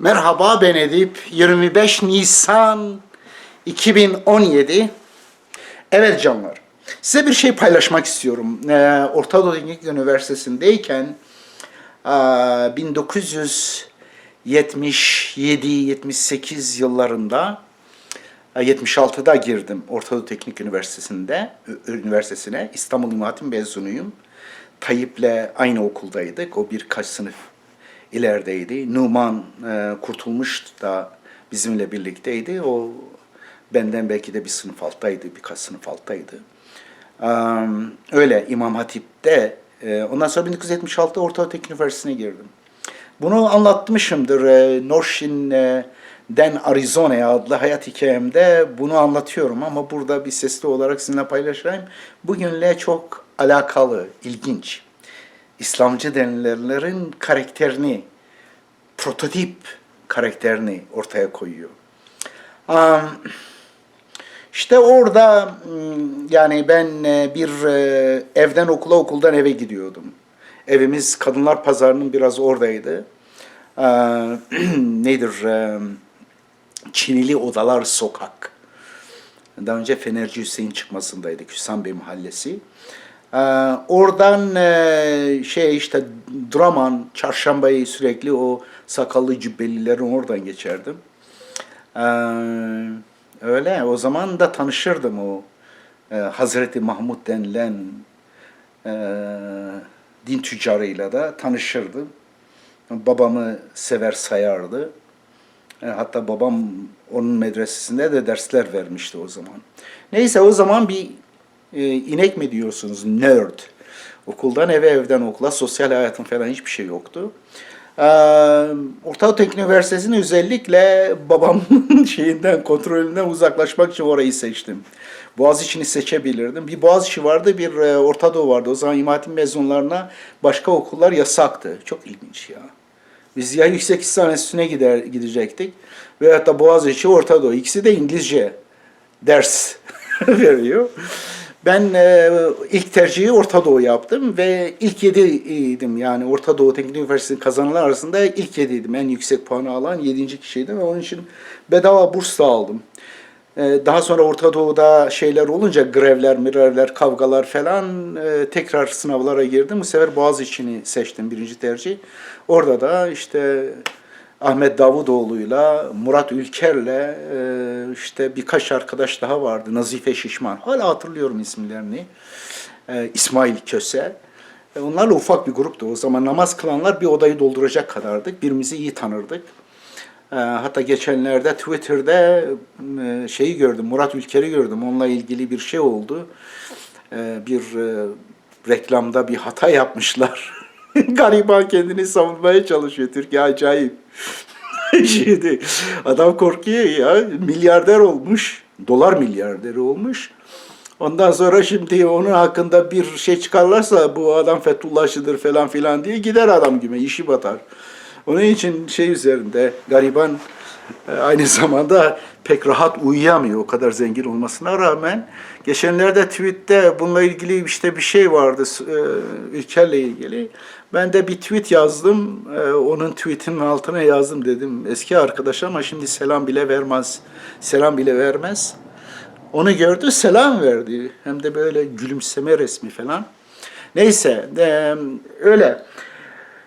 Merhaba ben Edip. 25 Nisan 2017. Evet canlar. Size bir şey paylaşmak istiyorum. Ee, Orta Doğu Teknik Üniversitesi'ndeyken e, 1977-78 yıllarında e, 76'da girdim Orta Doğu Teknik Üniversitesi'nde, Üniversitesi'ne. İstanbul İmam Hatip mezunuyum. Tayyip'le aynı okuldaydık. O birkaç sınıf ilerideydi. Numan e, Kurtulmuş da bizimle birlikteydi. O benden belki de bir sınıf alttaydı, birkaç sınıf alttaydı. Am, öyle İmam Hatip'te. e, ondan sonra 1976'da Orta Teknik Üniversitesi'ne girdim. Bunu anlatmışımdır. E, Norshin'den Arizona'ya adlı hayat hikayemde bunu anlatıyorum ama burada bir sesli olarak sizinle paylaşayım. Bugünle çok alakalı, ilginç. İslamcı denilenlerin karakterini, prototip karakterini ortaya koyuyor. İşte orada yani ben e, bir e, evden okula okuldan eve gidiyordum. Evimiz Kadınlar Pazarı'nın biraz oradaydı. Ee, nedir? e, Çinili Odalar Sokak. Daha önce Fenerci Hüseyin çıkmasındaydık. Hüsam Bey Mahallesi. Ee, oradan e, şey işte Draman, Çarşambayı sürekli o sakallı cübbelilerin oradan geçerdim. Ee, öyle o zaman da tanışırdım o e, Hazreti Mahmud denilen e, din tüccarıyla da tanışırdım. Babamı sever sayardı. E, hatta babam onun medresesinde de dersler vermişti o zaman. Neyse o zaman bir e, inek mi diyorsunuz? Nerd. Okuldan eve, evden okula, sosyal hayatım falan hiçbir şey yoktu. Ee, Orta Teknik Üniversitesi'ni özellikle babamın şeyinden, kontrolünden uzaklaşmak için orayı seçtim. Boğaziçi'ni seçebilirdim. Bir Boğaziçi vardı, bir e, Orta Doğu vardı. O zaman İmam mezunlarına başka okullar yasaktı. Çok ilginç ya. Biz ya Yüksek İhsan Enstitüsü'ne gider, gidecektik. Veyahut da Boğaziçi, Orta Doğu. İkisi de İngilizce ders veriyor. Ben e, ilk tercihi Orta Doğu yaptım ve ilk yediydim. Yani Orta Doğu Teknik Üniversitesi kazananlar arasında ilk yediydim. En yüksek puanı alan yedinci kişiydim ve onun için bedava burs da aldım. E, Daha sonra Orta Doğu'da şeyler olunca grevler, mirevler, kavgalar falan e, tekrar sınavlara girdim. Bu sefer Boğaziçi'ni seçtim birinci tercih. Orada da işte Ahmet Davutoğlu'yla, Murat Ülker'le e, işte birkaç arkadaş daha vardı. Nazife Şişman. Hala hatırlıyorum isimlerini. E, İsmail Köse. E, onlarla ufak bir gruptu. O zaman namaz kılanlar bir odayı dolduracak kadardık. Birbirimizi iyi tanırdık. Hatta geçenlerde Twitter'da şeyi gördüm, Murat Ülker'i gördüm. Onunla ilgili bir şey oldu. Bir reklamda bir hata yapmışlar. Gariban kendini savunmaya çalışıyor. Türkiye acayip. Şimdi adam korkuyor ya. Milyarder olmuş. Dolar milyarderi olmuş. Ondan sonra şimdi onun hakkında bir şey çıkarlarsa bu adam Fethullahçıdır falan filan diye gider adam gibi işi batar. Onun için şey üzerinde gariban e, aynı zamanda pek rahat uyuyamıyor o kadar zengin olmasına rağmen. Geçenlerde tweette bununla ilgili işte bir şey vardı e, ülkeyle ilgili. Ben de bir tweet yazdım. e, Onun tweetinin altına yazdım dedim. Eski arkadaş ama şimdi selam bile vermez. Selam bile vermez. Onu gördü selam verdi. Hem de böyle gülümseme resmi falan. Neyse e, öyle.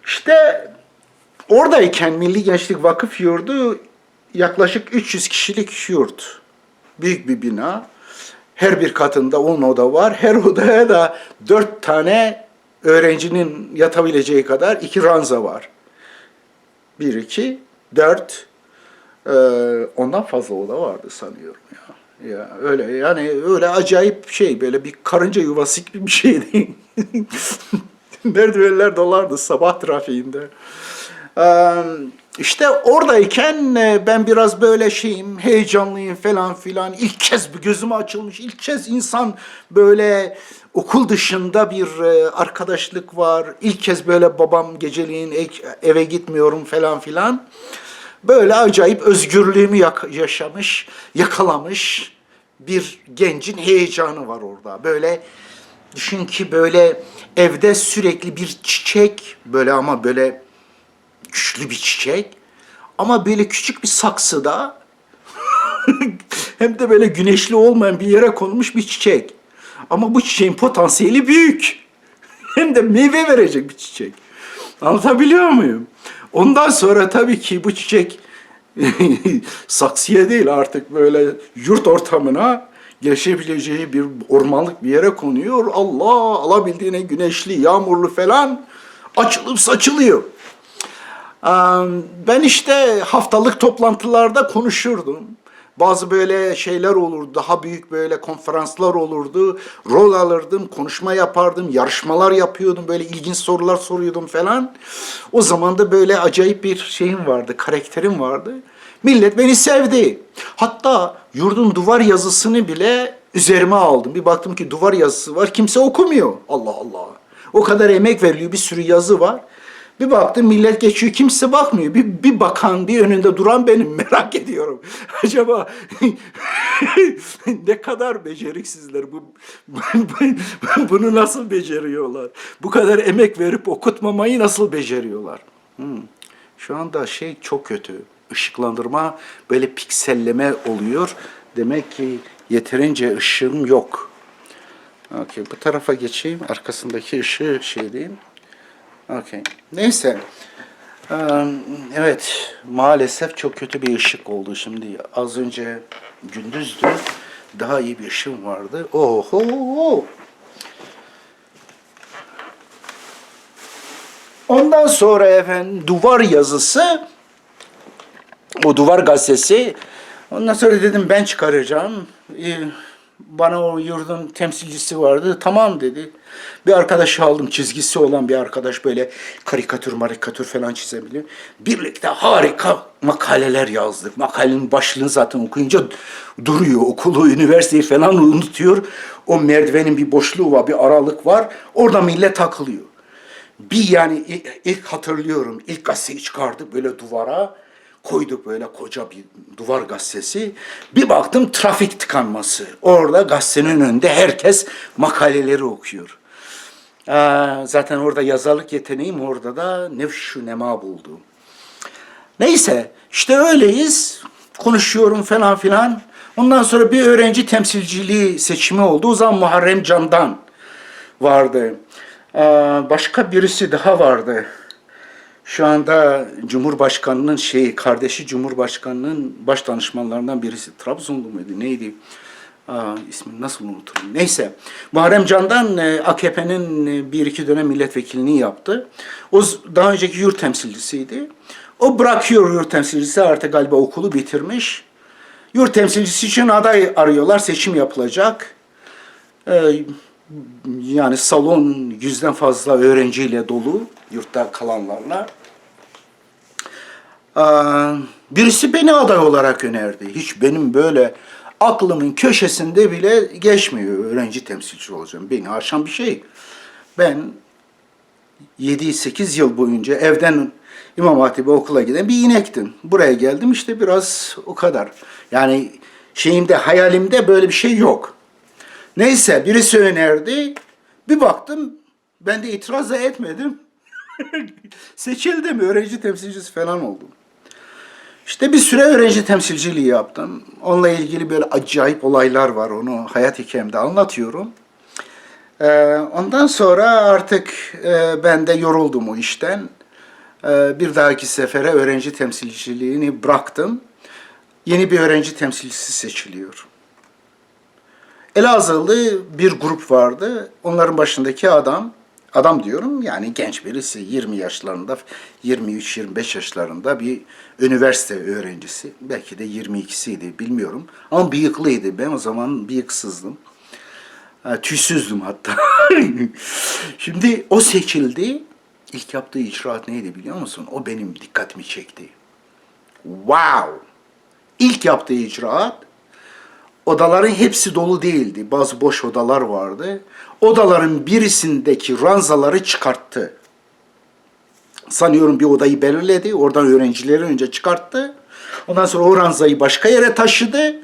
İşte Oradayken Milli Gençlik Vakıf Yurdu yaklaşık 300 kişilik yurt. Büyük bir bina. Her bir katında 10 oda var. Her odaya da 4 tane öğrencinin yatabileceği kadar iki ranza var. 1, 2, 4, ee, ondan fazla oda vardı sanıyorum ya. Ya öyle yani öyle acayip şey böyle bir karınca yuvası gibi bir şeydi. Merdivenler dolardı sabah trafiğinde. Ee, işte oradayken e, ben biraz böyle şeyim, heyecanlıyım falan filan. İlk kez bir gözüme açılmış, ilk kez insan böyle okul dışında bir e, arkadaşlık var. İlk kez böyle babam geceliğin eve gitmiyorum falan filan. Böyle acayip özgürlüğümü yaşamış, yakalamış bir gencin heyecanı var orada. Böyle düşün ki böyle evde sürekli bir çiçek böyle ama böyle güçlü bir çiçek Ama böyle küçük bir saksıda hem de böyle güneşli olmayan bir yere konmuş bir çiçek. Ama bu çiçeğin potansiyeli büyük. Hem de meyve verecek bir çiçek. Anlatabiliyor muyum? Ondan sonra tabii ki bu çiçek saksıya değil artık böyle yurt ortamına geçebileceği bir ormanlık bir yere konuyor. Allah alabildiğine güneşli, yağmurlu falan açılıp saçılıyor. Ben işte haftalık toplantılarda konuşurdum. Bazı böyle şeyler olurdu, daha büyük böyle konferanslar olurdu. Rol alırdım, konuşma yapardım, yarışmalar yapıyordum, böyle ilginç sorular soruyordum falan. O zaman da böyle acayip bir şeyim vardı, karakterim vardı. Millet beni sevdi. Hatta yurdun duvar yazısını bile üzerime aldım. Bir baktım ki duvar yazısı var, kimse okumuyor. Allah Allah. O kadar emek veriliyor, bir sürü yazı var. Bir baktım millet geçiyor kimse bakmıyor. Bir, bir bakan bir önünde duran benim merak ediyorum. Acaba ne kadar beceriksizler bu, bunu nasıl beceriyorlar? Bu kadar emek verip okutmamayı nasıl beceriyorlar? Hmm. Şu anda şey çok kötü. Işıklandırma böyle pikselleme oluyor. Demek ki yeterince ışığım yok. Okey, bu tarafa geçeyim. Arkasındaki ışığı şey diyeyim. Okey. Neyse. Evet, maalesef çok kötü bir ışık oldu şimdi. Az önce gündüzdü. Daha iyi bir ışığım vardı. Oho! Ondan sonra efendim duvar yazısı, o duvar gazetesi. Ondan sonra dedim ben çıkaracağım. Bana o yurdun temsilcisi vardı. Tamam dedi. Bir arkadaş aldım çizgisi olan bir arkadaş böyle karikatür marikatür falan çizebiliyor. Birlikte harika makaleler yazdık. Makalenin başlığını zaten okuyunca duruyor. Okulu, üniversiteyi falan unutuyor. O merdivenin bir boşluğu var, bir aralık var. Orada millet takılıyor. Bir yani ilk hatırlıyorum. ilk gazeteyi çıkardık böyle duvara. Koyduk böyle koca bir duvar gazetesi. Bir baktım trafik tıkanması. Orada gazetenin önünde herkes makaleleri okuyor. Aa, zaten orada yazarlık yeteneğim orada da nefşu nema buldu. Neyse işte öyleyiz. Konuşuyorum falan filan. Ondan sonra bir öğrenci temsilciliği seçimi oldu. O zaman Muharrem Candan vardı. Aa, başka birisi daha vardı. Şu anda Cumhurbaşkanı'nın şeyi, kardeşi Cumhurbaşkanı'nın baş danışmanlarından birisi. Trabzonlu muydu, neydi? Aa, ismini nasıl unuturum? Neyse. Muharrem Can'dan e, AKP'nin e, bir iki dönem milletvekilliğini yaptı. O daha önceki yurt temsilcisiydi. O bırakıyor yurt temsilcisi artık galiba okulu bitirmiş. Yurt temsilcisi için aday arıyorlar, seçim yapılacak. Ee, yani salon yüzden fazla öğrenciyle dolu, yurtta kalanlarla. Birisi beni aday olarak önerdi. Hiç benim böyle aklımın köşesinde bile geçmiyor öğrenci temsilci olacağım. Beni aşan bir şey. Ben 7-8 yıl boyunca evden İmam Hatip'e okula giden bir inektim. Buraya geldim işte biraz o kadar. Yani şeyimde, hayalimde böyle bir şey yok. Neyse birisi önerdi. Bir baktım ben de itiraz da etmedim. Seçildim, öğrenci temsilcisi falan oldum. İşte bir süre öğrenci temsilciliği yaptım. Onunla ilgili böyle acayip olaylar var. Onu hayat hikayemde anlatıyorum. Ee, ondan sonra artık e, ben de yoruldum o işten. Ee, bir dahaki sefere öğrenci temsilciliğini bıraktım. Yeni bir öğrenci temsilcisi seçiliyor. Elazığlı bir grup vardı. Onların başındaki adam, adam diyorum yani genç birisi 20 yaşlarında, 23-25 yaşlarında bir üniversite öğrencisi. Belki de 22'siydi bilmiyorum. Ama bıyıklıydı. Ben o zaman bıyıksızdım. Tüysüzdüm hatta. Şimdi o seçildi. İlk yaptığı icraat neydi biliyor musun? O benim dikkatimi çekti. Wow! İlk yaptığı icraat odaların hepsi dolu değildi. Bazı boş odalar vardı. Odaların birisindeki ranzaları çıkarttı. Sanıyorum bir odayı belirledi. Oradan öğrencileri önce çıkarttı. Ondan sonra o ranzayı başka yere taşıdı.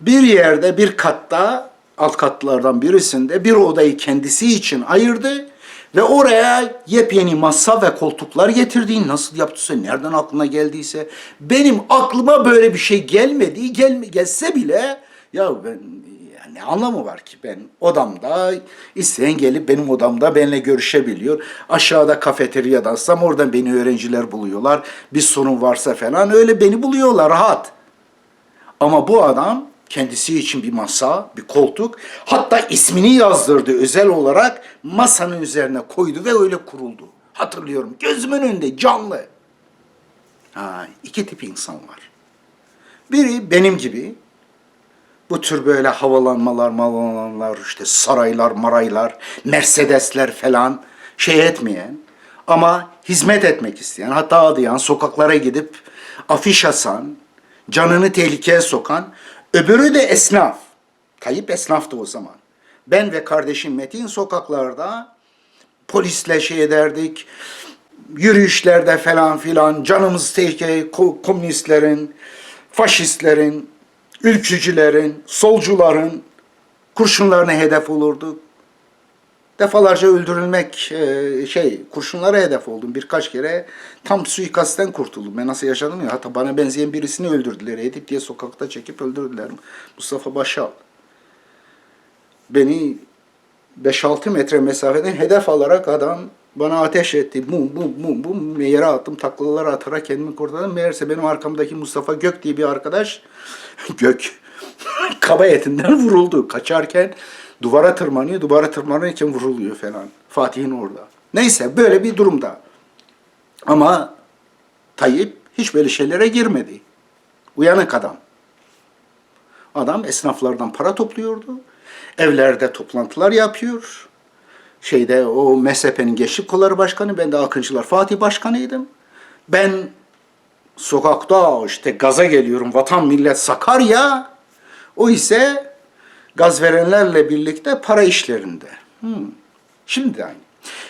Bir yerde bir katta alt katlardan birisinde bir odayı kendisi için ayırdı. Ve oraya yepyeni masa ve koltuklar getirdiğin nasıl yaptıysa, nereden aklına geldiyse. Benim aklıma böyle bir şey gelmedi. Gelme, gelse bile ya ben ya ne anlamı var ki ben odamda isteyen gelip benim odamda benimle görüşebiliyor. Aşağıda kafeteryadansa oradan beni öğrenciler buluyorlar. Bir sorun varsa falan öyle beni buluyorlar rahat. Ama bu adam kendisi için bir masa, bir koltuk, hatta ismini yazdırdı özel olarak masanın üzerine koydu ve öyle kuruldu. Hatırlıyorum gözümün önünde canlı. Ha, iki tip insan var. Biri benim gibi bu tür böyle havalanmalar, mavalanmalar, işte saraylar, maraylar, Mercedesler falan şey etmeyen ama hizmet etmek isteyen, hatta adayan, sokaklara gidip afiş asan, canını tehlikeye sokan, öbürü de esnaf. Tayyip esnaftı o zaman. Ben ve kardeşim Metin sokaklarda polisle şey ederdik, yürüyüşlerde falan filan canımız tehlikeye ko- komünistlerin, faşistlerin, ülkücülerin, solcuların kurşunlarına hedef olurduk. Defalarca öldürülmek e, şey kurşunlara hedef oldum birkaç kere. Tam suikastten kurtuldum. Ben nasıl yaşadım ya. Hatta bana benzeyen birisini öldürdüler. Edip diye sokakta çekip öldürdüler. Mustafa Başal. Beni 5-6 metre mesafeden hedef alarak adam bana ateş etti. Bum bum bum bum yere attım taklalar atarak kendimi kurtardım. Meğerse benim arkamdaki Mustafa Gök diye bir arkadaş Gök kaba etinden vuruldu. Kaçarken duvara tırmanıyor. Duvara tırmanırken vuruluyor falan. Fatih'in orada. Neyse böyle bir durumda. Ama Tayyip hiç böyle şeylere girmedi. Uyanık adam. Adam esnaflardan para topluyordu. Evlerde toplantılar yapıyor. Şeyde o MSHP'nin Gençlik Kolları Başkanı, ben de Akıncılar Fatih Başkanıydım. Ben sokakta işte gaza geliyorum vatan millet Sakarya. O ise gaz verenlerle birlikte para işlerinde. Hmm. Şimdi de aynı.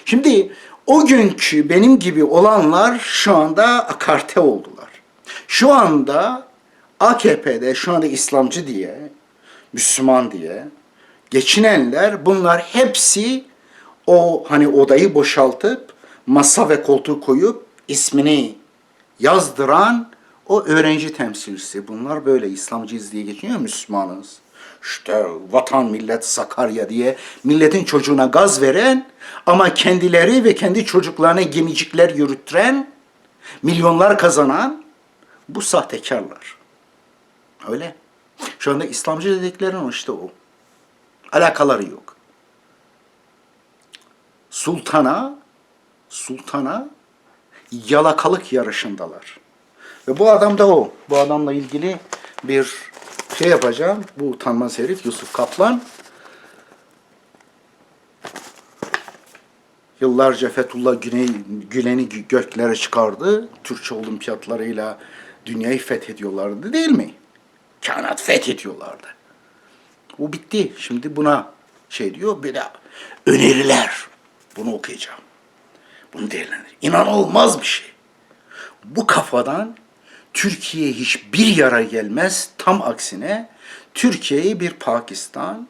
Şimdi o günkü benim gibi olanlar şu anda akarte oldular. Şu anda AKP'de şu anda İslamcı diye, Müslüman diye geçinenler bunlar hepsi o hani odayı boşaltıp masa ve koltuğu koyup ismini yazdıran o öğrenci temsilcisi. Bunlar böyle İslamcıyız diye geçiniyor Müslümanız. İşte vatan millet Sakarya diye milletin çocuğuna gaz veren ama kendileri ve kendi çocuklarına gemicikler yürüttüren, milyonlar kazanan bu sahtekarlar. Öyle. Şu anda İslamcı dediklerin işte o. Alakaları yok. Sultana, sultana yalakalık yarışındalar. Ve bu adam da o. Bu adamla ilgili bir şey yapacağım. Bu utanmaz herif Yusuf Kaplan. Yıllarca Fethullah Güney, Gülen'i göklere çıkardı. Türkçe olimpiyatlarıyla dünyayı fethediyorlardı değil mi? Kainat fethediyorlardı. Bu bitti. Şimdi buna şey diyor bir de öneriler. Bunu okuyacağım. Bunu değerlendir. İnanılmaz bir şey. Bu kafadan Türkiye hiçbir yara gelmez. Tam aksine Türkiye'yi bir Pakistan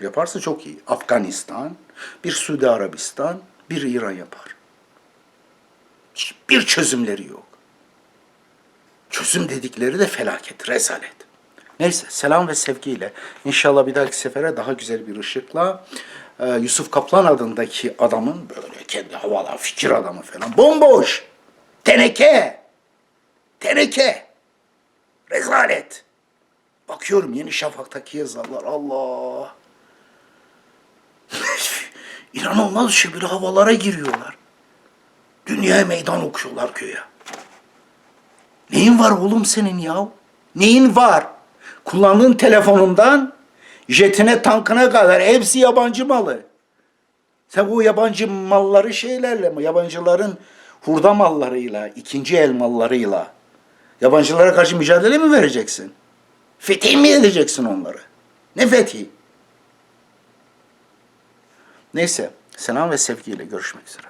yaparsa çok iyi. Afganistan, bir Suudi Arabistan, bir İran yapar. Hiçbir çözümleri yok. Çözüm dedikleri de felaket, rezalet. Neyse selam ve sevgiyle. İnşallah bir dahaki sefere daha güzel bir ışıkla e, Yusuf Kaplan adındaki adamın böyle kendi havalar fikir adamı falan bomboş. Teneke. Teneke. Rezalet. Bakıyorum Yeni Şafak'taki yazarlar. Allah. İnanılmaz şey bir havalara giriyorlar. Dünyaya meydan okuyorlar köye. Neyin var oğlum senin ya? Neyin var? Kullandığın telefonundan jetine tankına kadar hepsi yabancı malı. Sen bu yabancı malları şeylerle mi? Yabancıların hurda mallarıyla, ikinci el mallarıyla yabancılara karşı mücadele mi vereceksin? Fethi mi edeceksin onları? Ne fethi? Neyse, selam ve sevgiyle görüşmek üzere.